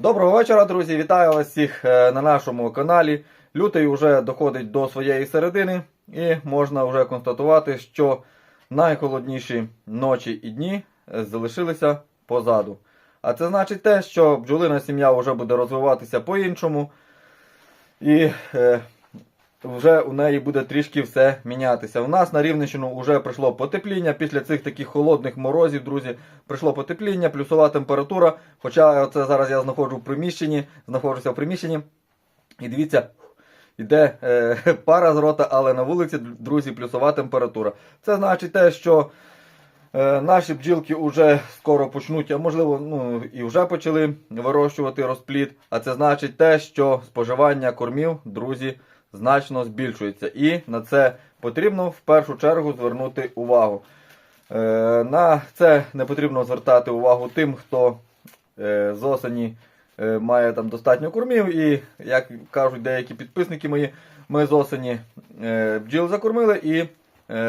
Доброго вечора, друзі! Вітаю вас всіх е, на нашому каналі. Лютий вже доходить до своєї середини, і можна вже констатувати, що найхолодніші ночі і дні е, залишилися позаду. А це значить те, що бджолина сім'я вже буде розвиватися по-іншому, і е, вже у неї буде трішки все мінятися. У нас на Рівненщину вже прийшло потепління. Після цих таких холодних морозів, друзі, прийшло потепління, плюсова температура. Хоча це зараз я знаходжу в приміщенні, знаходжуся в приміщенні. І дивіться, йде е, пара з рота, але на вулиці, друзі, плюсова температура. Це значить те, що е, наші бджілки вже скоро почнуть, а можливо, ну і вже почали вирощувати розплід. А це значить те, що споживання кормів, друзі, значно збільшується. І на це потрібно в першу чергу звернути увагу. Е, на це не потрібно звертати увагу тим, хто е, з осені е, має там достатньо кормів. І, як кажуть деякі підписники мої, ми з осені бджіл закормили і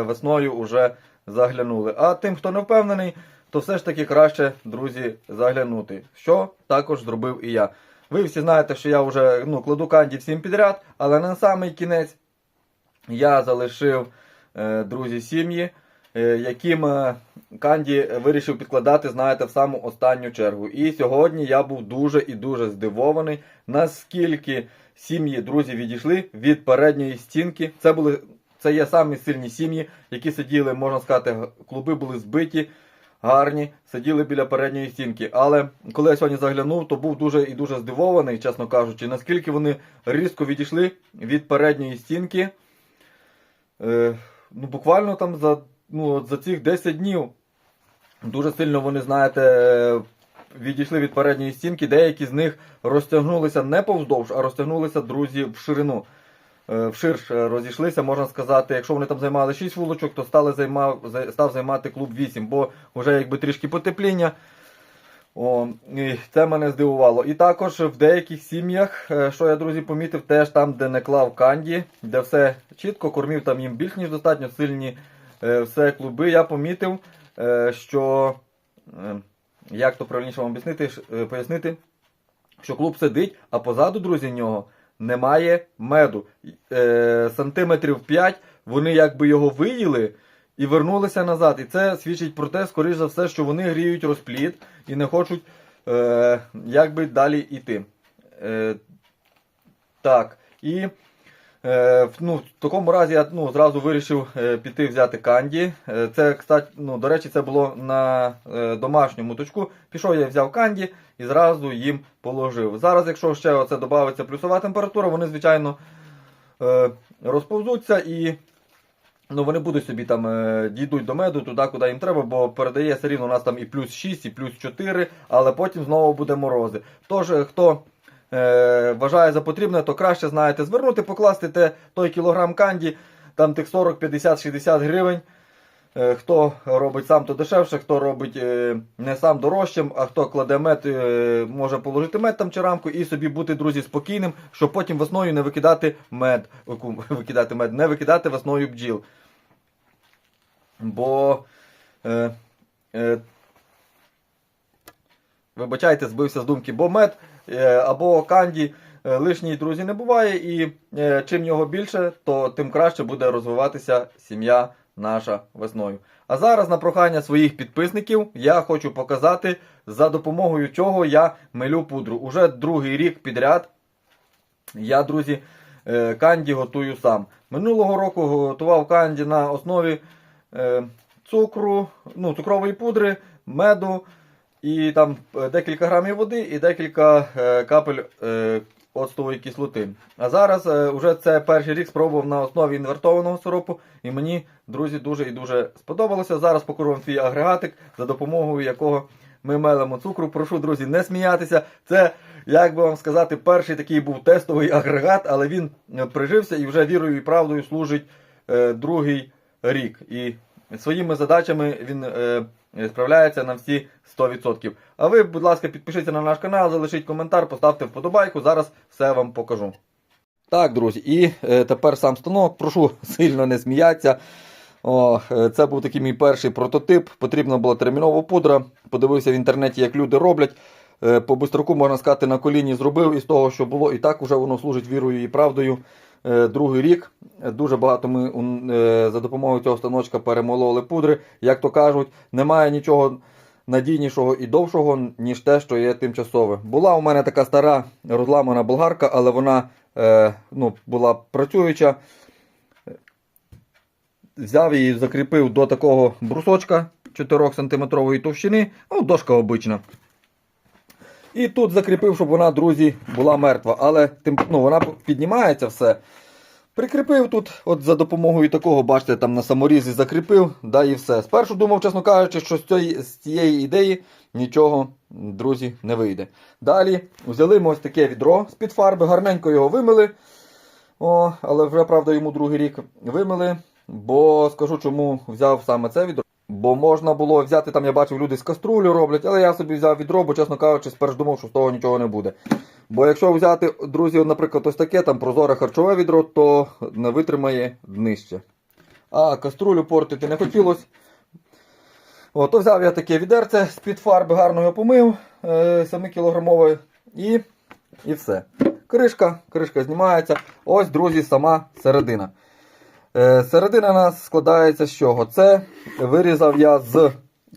весною вже заглянули. А тим, хто не впевнений, то все ж таки краще, друзі, заглянути. Що також зробив і я. Ви всі знаєте, що я вже ну, кладу канді всім підряд, але на самий кінець я залишив, е, друзі, сім'ї, е, яким е, Канді вирішив підкладати, знаєте, в саму останню чергу. І сьогодні я був дуже і дуже здивований, наскільки сім'ї, друзі, відійшли від передньої стінки. Це були. Це є самі сильні сім'ї, які сиділи, можна сказати, клуби були збиті, гарні, сиділи біля передньої стінки. Але коли я сьогодні заглянув, то був дуже і дуже здивований, чесно кажучи, наскільки вони різко відійшли від передньої стінки. Е, ну, буквально там за, ну, за цих 10 днів дуже сильно вони, знаєте, відійшли від передньої стінки. Деякі з них розтягнулися не повздовж, а розтягнулися, друзі, в ширину. Е, Вширш е, розійшлися, можна сказати, якщо вони там займали 6 вулочок, то стали займав, став займати клуб 8, бо вже якби трішки потепління. О, і це мене здивувало. І також в деяких сім'ях, е, що я, друзі, помітив, теж там, де не клав канді, де все чітко, кормів там їм більш ніж достатньо сильні все клуби, я помітив, що, як то правильніше вам е, пояснити, що клуб сидить, а позаду, друзі, нього немає меду. Е, сантиметрів 5 вони якби його виїли і вернулися назад. І це свідчить про те, скоріш за все, що вони гріють розплід і не хочуть е, якби далі йти. Е, так. І ну, в такому разі я ну, зразу вирішив е, піти взяти канді. Е, це, кстати, ну, до речі, це було на е, домашньому точку. Пішов я взяв канді і зразу їм положив. Зараз, якщо ще оце додається плюсова температура, вони, звичайно, е, розповзуться і ну, вони будуть собі там е, дійдуть до меду туди, куди їм треба, бо передає все рівно у нас там і плюс 6, і плюс 4, але потім знову буде морози. Тож, е, хто е, вважає за потрібне, то краще, знаєте, звернути, покласти те, той кілограм канді, там тих 40, 50, 60 гривень. Е, Хто робить сам, то дешевше, хто робить е, не сам дорожчим, а хто кладе мед, може положити мед там чи рамку і собі бути, друзі, спокійним, щоб потім весною не викидати мед, викидати мед, не викидати весною бджіл. Бо е, е, вибачайте, збився з думки, бо мед або канді е, лишній, друзі, не буває, і е, чим його більше, то тим краще буде розвиватися сім'я наша весною. А зараз на прохання своїх підписників я хочу показати, за допомогою чого я милю пудру. Уже другий рік підряд я, друзі, е, канді готую сам. Минулого року готував канді на основі е, цукру, ну, цукрової пудри, меду і там е, декілька грамів води і декілька е, капель е, оцтової кислоти. А зараз вже це перший рік спробував на основі інвертованого сиропу, і мені, друзі, дуже і дуже сподобалося. Зараз покажу вам свій агрегатик, за допомогою якого ми мелимо цукру. Прошу, друзі, не сміятися. Це, як би вам сказати, перший такий був тестовий агрегат, але він прижився і вже вірою і правдою служить другий рік. І своїми задачами він е, справляється на всі 100%. А ви, будь ласка, підпишіться на наш канал, залишіть коментар, поставте вподобайку. Зараз все вам покажу. Так, друзі, і е, тепер сам станок. Прошу сильно не сміятися. О, е, це був такий мій перший прототип. Потрібна була термінова пудра. Подивився в інтернеті, як люди роблять. е, по бистроку, можна сказати, на коліні зробив із того, що було, і так вже воно служить вірою і правдою. Е, Другий рік дуже багато ми е, за допомогою цього станочка перемололи пудри. Як то кажуть, немає нічого надійнішого і довшого, ніж те, що є тимчасове. Була у мене така стара розламана болгарка, але вона е, ну, була працююча. Взяв її, закріпив до такого брусочка 4 см товщини, ну, дошка обична. І тут закріпив, щоб вона, друзі, була мертва. Але тим, ну, вона піднімається все. Прикріпив тут, от за допомогою такого, бачите, там на саморізі закріпив, да і все. Спершу думав, чесно кажучи, що з цієї, з цієї ідеї нічого, друзі, не вийде. Далі взяли ми ось таке відро з-під фарби, гарненько його вимили. О, але вже, правда, йому другий рік вимили. Бо скажу, чому взяв саме це відро. Бо можна було взяти, там я бачив, люди з каструлю роблять, але я собі взяв відро, бо, чесно кажучи, спершу думав, що з того нічого не буде. Бо якщо взяти, друзі, наприклад, ось таке там прозоре харчове відро, то не витримає днище. А каструлю портити не хотілося. От, то взяв я таке відерце з-під фарби, гарно його помив е, 7-кілограмове і, і все. Кришка, кришка знімається. Ось, друзі, сама середина. Е, середина нас складається з чого? Це вирізав я з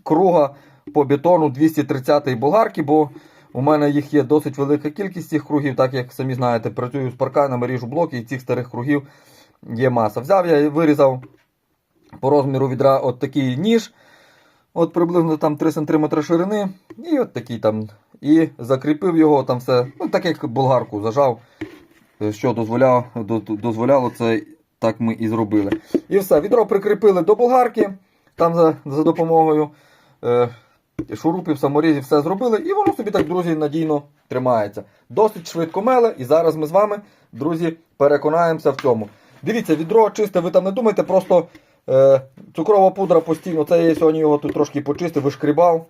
круга по бетону 230 болгарки, бо у мене їх є досить велика кількість цих кругів, так як самі знаєте, працюю з парканами, ріжу блоки, і цих старих кругів є маса. Взяв я і вирізав по розміру відра от такий ніж, от приблизно там 3 см ширини, і от такий там. І закріпив його там все, ну так як болгарку зажав, е, що дозволяло, дозволяло це, так ми і зробили. І все, відро прикріпили до болгарки, там за, за допомогою. Е, шурупів, саморізів, все зробили, і воно собі так, друзі, надійно тримається. Досить швидко меле, і зараз ми з вами, друзі, переконаємося в цьому. Дивіться, відро чисте, ви там не думайте, просто е, цукрова пудра постійно, це я сьогодні його тут трошки почистив, вишкрібав.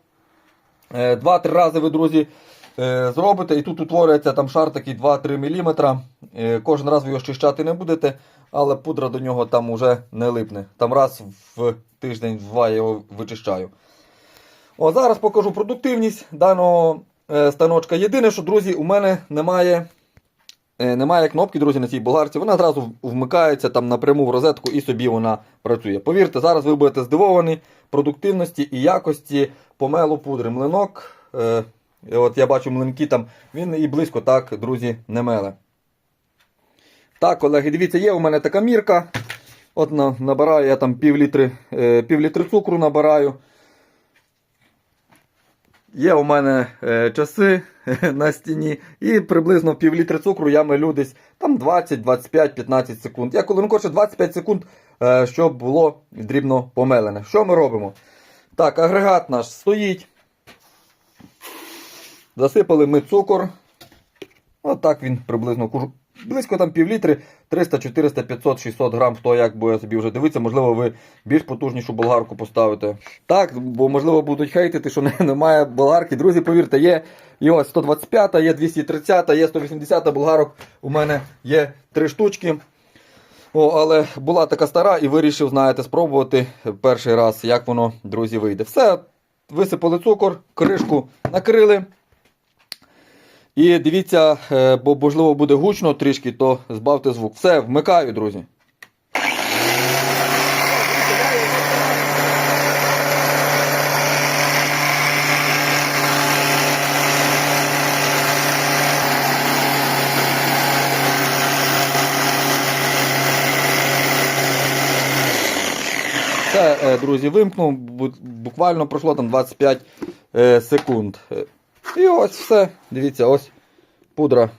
Е, Два-три рази ви, друзі, е, зробите, і тут утворюється там шар такий 2-3 мм. Е, Кожен раз ви його щищати не будете, але пудра до нього там уже не липне. Там раз в тиждень-два я його вичищаю. О, зараз покажу продуктивність даного е, станочка. Єдине, що, друзі, у мене немає, е, немає кнопки, друзі, на цій болгарці. Вона одразу вмикається там напряму в розетку і собі вона працює. Повірте, зараз ви будете здивовані продуктивності і якості помелу пудри. Млинок, е, от я бачу млинки там, він і близько так, друзі, не меле. Так, колеги, дивіться, є у мене така мірка. От на, набираю я там пів літри, е, пів літри цукру набираю. Є у мене е, часи на стіні, і приблизно пів літри цукру я милю десь там 20, 25, 15 секунд. Я коли ну, коротше 25 секунд, е, щоб було дрібно помелене. Що ми робимо? Так, агрегат наш стоїть. Засипали ми цукор. Отак він приблизно близько там пів літри, 300, 400, 500, 600 грам, хто як буде собі вже дивитися, можливо, ви більш потужнішу болгарку поставите. Так, бо можливо будуть хейтити, що немає болгарки. Друзі, повірте, є і ось 125, є 230, є 180 болгарок. У мене є три штучки. О, але була така стара і вирішив, знаєте, спробувати перший раз, як воно, друзі, вийде. Все, висипали цукор, кришку накрили. І дивіться, е, бо можливо буде гучно трішки, то збавте звук. Все, вмикаю, друзі. Е, друзі, вимкнув, буквально пройшло там 25 е, секунд. І ось все. Дивіться, ось пудра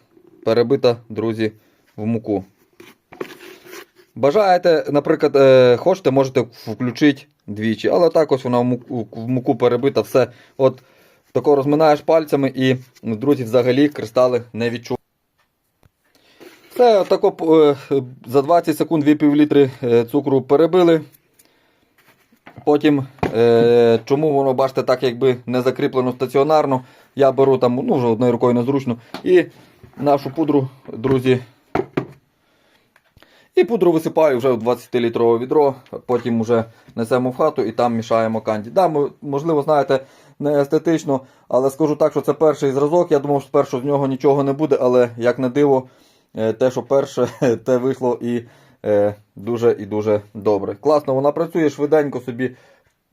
перебита, друзі, в муку. Бажаєте, наприклад, е, хочете, можете включити двічі, але так ось вона в муку, перебита, все. От тако розминаєш пальцями і, ну, друзі, взагалі кристали не відчувають. Все, отако е, за 20 секунд 2 півлітри е, цукру перебили. Потім, чому воно, бачите, так якби не закріплено стаціонарно, я беру там, ну вже одною рукою незручно, і нашу пудру, друзі. І пудру висипаю вже в 20-літрове відро, потім вже несемо в хату і там мішаємо канді. Да, можливо, знаєте, не естетично, але скажу так, що це перший зразок. Я думав, що спершу з нього нічого не буде, але як на диво, е, те, що перше, те вийшло і е, дуже і дуже добре. Класно, вона працює швиденько собі.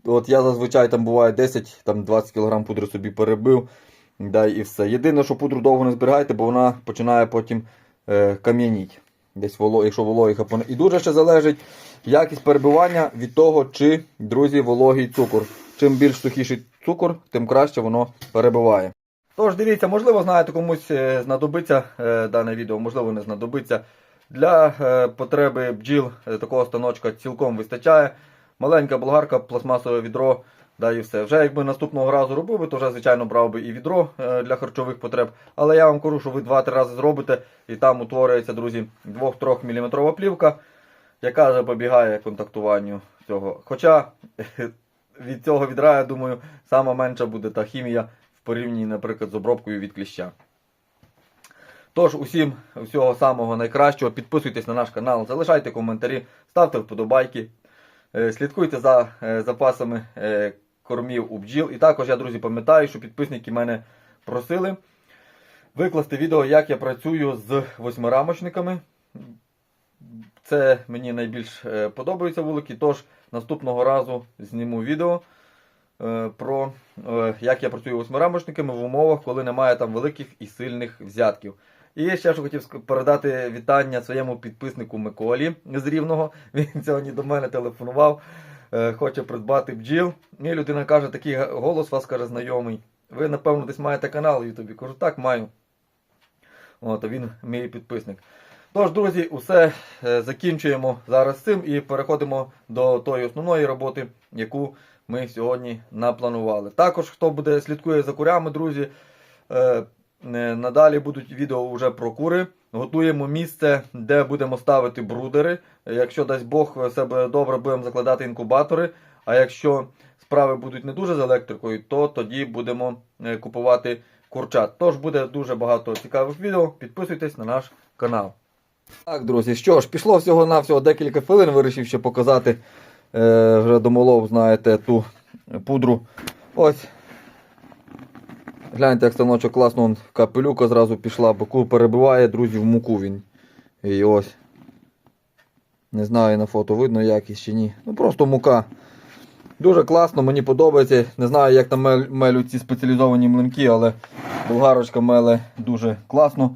От я зазвичай там буває 10-20 кг пудри собі перебив. Да, і все. Єдине, що пудру довго не зберігайте, бо вона починає потім е, кам'яніть. Десь воло, якщо вологий хапоне. І дуже ще залежить якість перебивання від того, чи, друзі, вологий цукор. Чим більш сухіший цукор, тим краще воно перебиває. Тож, дивіться, можливо, знаєте, комусь е, знадобиться е, дане відео, можливо, не знадобиться. Для е, потреби бджіл е, такого станочка цілком вистачає. Маленька болгарка, пластмасове відро, да і все. Вже якби наступного разу робив би, то вже, звичайно, брав би і відро е, для харчових потреб. Але я вам кажу, що ви 2-3 рази зробите, і там утворюється, друзі, 2-3 мм плівка, яка запобігає контактуванню цього. Хоча від цього відра, я думаю, сама менша буде та хімія в порівнянні, наприклад, з обробкою від кліща. Тож, усім всього самого найкращого. Підписуйтесь на наш канал, залишайте коментарі, ставте вподобайки, е, слідкуйте за е, запасами кормів у бджіл. І також я, друзі, пам'ятаю, що підписники мене просили викласти відео, як я працюю з восьмирамочниками. Це мені найбільш е, подобаються вулики, тож наступного разу зніму відео е, про е, як я працюю восьмирамочниками в умовах, коли немає там великих і сильних взятків. І ще що хотів передати вітання своєму підписнику Миколі з Рівного. Він сьогодні до мене телефонував, хоче придбати бджіл. І людина каже, такий голос вас каже знайомий. Ви, напевно, десь маєте канал в Ютубі. Кажу, так, маю. От, він мій підписник. Тож, друзі, усе е, закінчуємо зараз цим і переходимо до тої основної роботи, яку ми сьогодні напланували. Також, хто буде слідкує за курями, друзі, е, е, надалі будуть відео вже про кури. Готуємо місце, де будемо ставити брудери. Якщо дасть Бог себе добре, будемо закладати інкубатори. А якщо справи будуть не дуже з електрикою, то тоді будемо е, купувати курчат. Тож буде дуже багато цікавих відео. Підписуйтесь на наш канал. Так, друзі, що ж, пішло всього-навсього декілька хвилин, вирішив ще показати. Е, вже домолов, знаєте, ту пудру. Ось. Гляньте, як станочок класно, капелюка зразу пішла, боку перебиває, друзі, в муку він. І ось. Не знаю на фото видно якість чи ні. Ну просто мука. Дуже класно, мені подобається. Не знаю, як там мелють ці спеціалізовані млинки, але болгарочка меле дуже класно.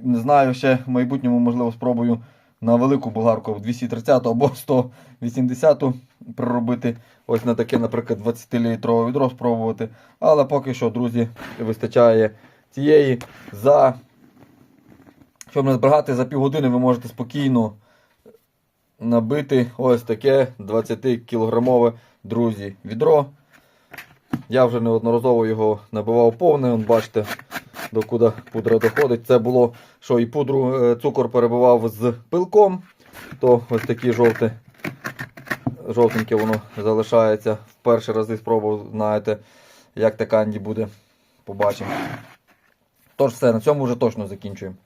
Не знаю, ще в майбутньому, можливо, спробую на велику болгарку 230 або 180 проробити. Ось на таке, наприклад, 20-літрове відро спробувати. Але поки що, друзі, вистачає цієї. За, щоб не зберігати за півгодини, ви можете спокійно набити ось таке 20-кілограмове, друзі, відро. Я вже неодноразово його набивав повне, бачите, докуди пудра доходить. Це було, що і пудру е, цукор перебував з пилком, то ось такі жовті, жовтеньке воно залишається. В перші рази спробував, знаєте, як така анді буде. Побачимо. Тож все, на цьому вже точно закінчуємо.